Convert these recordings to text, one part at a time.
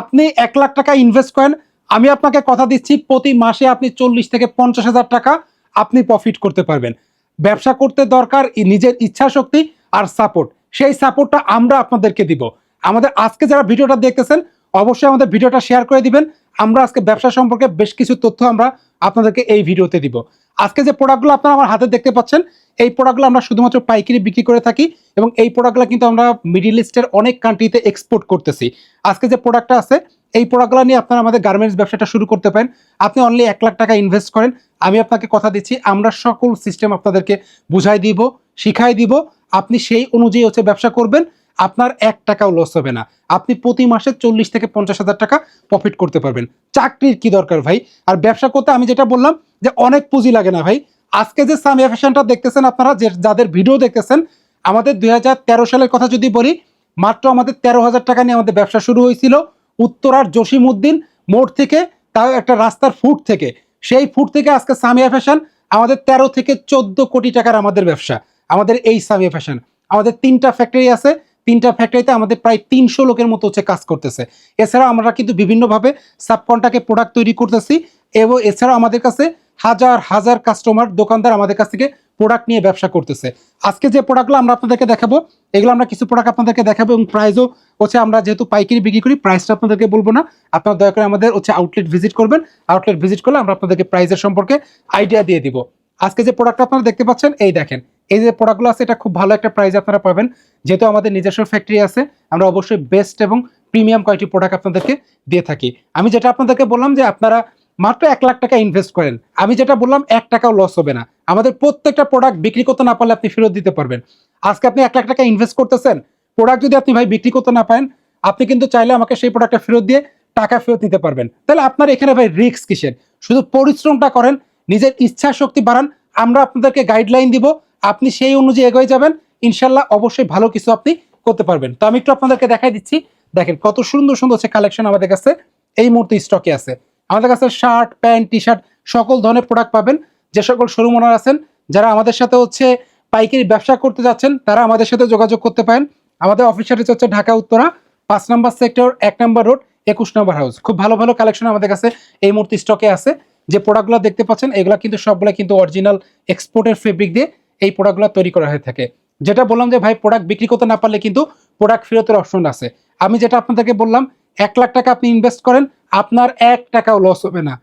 আপনি এক লাখ টাকা ইনভেস্ট করেন, আমি আপনাকে কথা দিচ্ছি, প্রতি মাসে আপনি চল্লিশ থেকে পঞ্চাশ হাজার টাকা আপনি প্রফিট করতে পারবেন। ব্যবসা করতে দরকার নিজের ইচ্ছা শক্তি আর সাপোর্ট সেই সাপোর্টটা আমরা আপনাদেরকে দিব। আমাদের আজকে যারা ভিডিওটা দেখতেছেন, অবশ্যই আমাদের ভিডিওটা শেয়ার করে দিবেন। আমরা আজকে ব্যবসা সম্পর্কে বেশ কিছু তথ্য আমরা আপনাদেরকে এই ভিডিওতে দিব। আজকে যে প্রোডাক্টগুলো আপনারা আমার হাতে দেখতে পাচ্ছেন এই প্রোডাক্টগুলো আমরা শুধুমাত্র পাইকারি বিক্রি করে থাকি এবং এই প্রোডাক্টগুলো কিন্তু আমরা মিডিল ইস্টের অনেক কান্ট্রিতে এক্সপোর্ট করতেছি। আজকে যে প্রোডাক্টটা আছে, এই প্রোডাক্টগুলো নিয়ে আপনারা আমাদের গার্মেন্টস ব্যবসাটা শুরু করতে পারেন। আপনি অনলি এক লাখ টাকা ইনভেস্ট করেন। আমি আপনাকে কথা দিচ্ছি, আমরা সকল সিস্টেম আপনাদেরকে বুঝাই দিব, শিখাই দিব। আপনি সেই অনুযায়ী হচ্ছে ব্যবসা করবেন। আপনার এক টাকাও লস হবে না। আপনি প্রতি মাসে চল্লিশ থেকে পঞ্চাশ হাজার টাকা প্রফিট করতে পারবেন। চাকরির কি দরকার ভাই? আর ব্যবসা করতে আমি যেটা বললাম যে অনেক পুঁজি লাগে না ভাই। আজকে যে সামিয়া ফ্যাশনটা দেখতেছেন আপনারা, যে যাদের ভিডিও দেখতেছেন, আমাদের দু হাজার তেরো সালের কথা যদি বলি, মাত্র আমাদের তেরো হাজার টাকা নিয়ে আমাদের ব্যবসা শুরু হয়েছিল উত্তরার জসিমউদ্দিন মোড় থেকে, তাও একটা রাস্তার ফুট থেকে। সেই ফুট থেকে আজকে সামিয়া ফ্যাশন আমাদের তেরো থেকে চোদ্দ কোটি টাকার আমাদের ব্যবসা, আমাদের এই সামিয়া ফ্যাশন। আমাদের তিনটা ফ্যাক্টরি আছে, তিনটা ফ্যাক্টরিতে আমাদের প্রায় তিনশো লোকের মতো হচ্ছে কাজ করতেছে। এছাড়া আমরা কিন্তু বিভিন্নভাবে সাবকন্টাকে প্রোডাক্ট তৈরি করতেছি, এবং এছাড়া আমাদের কাছে হাজার হাজার কাস্টমার দোকানদার আমাদের কাছ থেকে প্রোডাক্ট নিয়ে ব্যবসা করতেছে। আজকে যে প্রোডাক্টগুলো আমরা আপনাদেরকে দেখাবো, এগুলো আমরা কিছু প্রোডাক্ট আপনাদেরকে দেখাবো এবং প্রাইসও হচ্ছে আমরা যেহেতু পাইকারি বিক্রি করি প্রাইসটা আপনাদেরকে বলব না। আপনারা দয়া করে আমাদের হচ্ছে আউটলেট ভিজিট করবেন। আউটলেট ভিজিট করলে আমরা আপনাদেরকে প্রাইসের সম্পর্কে আইডিয়া দিয়ে দিব। আজকে যে প্রোডাক্ট আপনারা দেখতে পাচ্ছেন, এই দেখেন। এই যে প্রোডাক্টগুলো আছে, এটা খুব ভালো একটা প্রাইস আপনারা পাবেন। যেহেতু আমাদের নিজস্ব ফ্যাক্টরি আছে, আমরা অবশ্যই বেস্ট এবং প্রিমিয়াম কোয়ালিটি প্রোডাক্ট আপনাদেরকে দিয়ে থাকি। আমি যেটা আপনাদেরকে বললাম যে আপনারা মাত্র এক লাখ টাকা ইনভেস্ট করেন। আমি যেটা বললাম, এক টাকাও লস হবে না। আমাদের প্রত্যেকটা প্রোডাক্ট বিক্রি করতে না পারলে আপনি ফেরত দিতে পারবেন। আজকে আপনি এক লাখ টাকা ইনভেস্ট করতেছেন প্রোডাক্ট যদি আপনি ভাই বিক্রি করতে না পারেন, আপনি কিন্তু চাইলে আমাকে সেই প্রোডাক্টটা ফেরত দিয়ে টাকা ফেরত নিতে পারবেন। তাহলে আপনার এখানে ভাই রিস্ক কিসের? শুধু পরিশ্রমটা করেন, নিজের ইচ্ছা শক্তি বাড়ান, আমরা আপনাদেরকে গাইডলাইন দিব, আপনি সেই অনুযায়ী এগিয়ে যাবেন, ইনশাল্লাহ অবশ্যই ভালো কিছু আপনি করতে পারবেন। তো আমি একটু আপনাদেরকে দেখাই দিচ্ছি, দেখেন কত সুন্দর সুন্দর হচ্ছে কালেকশন আমাদের কাছে, এই মুহূর্তে স্টকে আছে। আমাদের কাছে শার্ট, প্যান্ট টি শার্ট সকল ধরনের প্রোডাক্ট পাবেন। যে সকল শোরুম ওনার আছেন, যারা আমাদের সাথে হচ্ছে পাইকারি ব্যবসা করতে যাচ্ছেন, তারা আমাদের সাথে যোগাযোগ করতে পারেন। আমাদের অফিস অ্যাড্রেস হচ্ছে ঢাকা, উত্তরা, পাঁচ নম্বর সেক্টর এক নম্বর রোড একুশ নম্বর হাউস খুব ভালো ভালো কালেকশন আমাদের কাছে এই মুহূর্তে স্টকে আছে। যে প্রোডাক্টগুলো দেখতে পাচ্ছেন, এগুলো কিন্তু সবগুলো কিন্তু অরিজিনাল এক্সপোর্টের ফেব্রিক দিয়ে এই প্রোডাক্টগুলো তৈরি করা হয়ে থাকে। যেটা বললাম যে ভাই প্রোডাক্ট বিক্রি করতে না পারলে কিন্তু প্রোডাক্ট ফেরতের অপশন আছে। আমি যেটা আপনাদেরকে বললাম এক লাখ টাকা আপনি ইনভেস্ট করেন, আপনার এক টাকাও লস হবে না।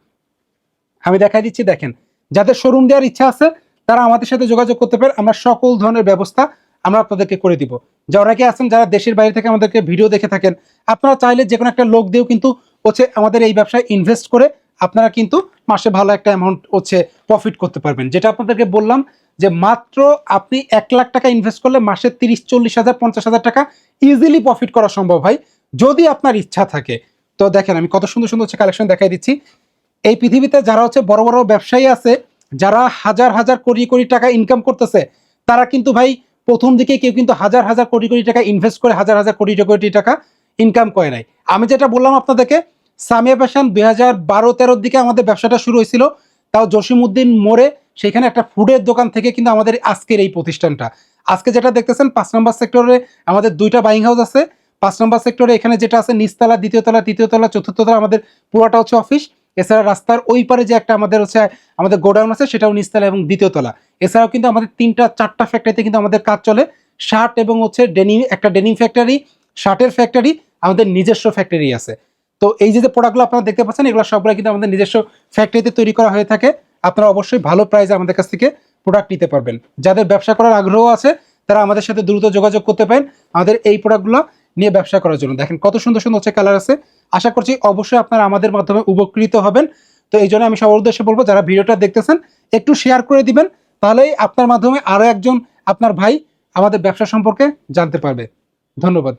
আমি দেখাই দিচ্ছি, দেখেন, যাদের শোরুম দেওয়ার ইচ্ছা আছে, তারা আমাদের সাথে যোগাযোগ করতে পারে, আমরা সকল ধরনের ব্যবস্থা আমরা আপনাদেরকে করে দিব। যারা অনেকে আছেন, যারা দেশের বাইরে থেকে আমাদেরকে ভিডিও দেখে থাকেন, আপনারা চাইলে যে কোনো একটা লোক দিয়েও কিন্তু হচ্ছে আমাদের এই ব্যবসায় ইনভেস্ট করে আপনারা কিন্তু মাসে ভালো একটা অ্যামাউন্ট হচ্ছে প্রফিট করতে পারবেন। যেটা আপনাদেরকে বললাম যে মাত্র আপনি এক লাখ টাকা ইনভেস্ট করলে মাসে তিরিশ, চল্লিশ হাজার, পঞ্চাশ হাজার টাকা ইজিলি প্রফিট করা সম্ভব হয়। যদি আপনার ইচ্ছা থাকে, তো দেখেন আমি কত সুন্দর সুন্দর হচ্ছে কালেকশন দেখাই দিচ্ছি। এই পৃথিবীতে যারা হচ্ছে বড় বড় ব্যবসায়ী আছে, যারা হাজার হাজার কোটি কোটি টাকা ইনকাম করতেছে, তারা কিন্তু ভাই প্রথম দিকে কেউ কিন্তু হাজার হাজার কোটি কোটি টাকা ইনভেস্ট করে হাজার হাজার কোটি কোটি টাকা ইনকাম করে নাই। আমি যেটা বললাম আপনাদেরকে, সামিয়া ফ্যাশন দুই হাজার বারো তেরোর দিকে আমাদের ব্যবসাটা শুরু হয়েছিল, তাও জসিমউদ্দিন মোড়ে, সেখানে একটা ফুডের দোকান থেকে কিন্তু আমাদের আজকের এই প্রতিষ্ঠানটা। আজকে যেটা দেখতেছেন, পাঁচ নম্বর সেক্টরে আমাদের দুইটা বাইং হাউস আছে। পাঁচ নম্বর সেক্টরে এখানে যেটা আছে নিচতলা দ্বিতীয়তলা তৃতীয়তলা চতুর্থতলা আমাদের পুরোটা হচ্ছে অফিস এছাড়া রাস্তার ওই পারে যে একটা আমাদের হচ্ছে, আমাদের গোডাউন আছে, সেটাও নিচতলা এবং দ্বিতীয়তলা এছাড়াও কিন্তু আমাদের তিনটা, চারটা ফ্যাক্টরিতে কিন্তু আমাদের কাজ চলে। শার্ট এবং হচ্ছে ডেনিম একটা ডেনিম ফ্যাক্টরি শার্টের ফ্যাক্টরি আমাদের নিজস্ব ফ্যাক্টরি আছে। তো এই যে যে প্রোডাক্টগুলো আপনারা দেখতে পাচ্ছেন, এগুলো সবগুলো কিন্তু আমাদের নিজস্ব ফ্যাক্টরিতে তৈরি করা হয়ে থাকে। আপনারা অবশ্যই ভালো প্রাইসে আমাদের কাছ থেকে প্রোডাক্ট নিতে পারবেন। যাদের ব্যবসা করার আগ্রহ আছে, তারা আমাদের সাথে দ্রুত যোগাযোগ করতে পারেন। আমাদের এই প্রোডাক্টগুলো নিয়ে ব্যবসা করার জন্য। দেখেন কত সুন্দর সুন্দর হচ্ছে কালার আছে। আশা করছি অবশ্যই আপনারা আমাদের মাধ্যমে উপকৃত হবেন। তো এই জন্য আমি সবার উদ্দেশ্যে বলব, যারা ভিডিওটা দেখতেছেন, একটু শেয়ার করে দিবেন। তাহলেই আপনার মাধ্যমে আরও একজন আপনার ভাই আমাদের ব্যবসা সম্পর্কে জানতে পারবে। ধন্যবাদ।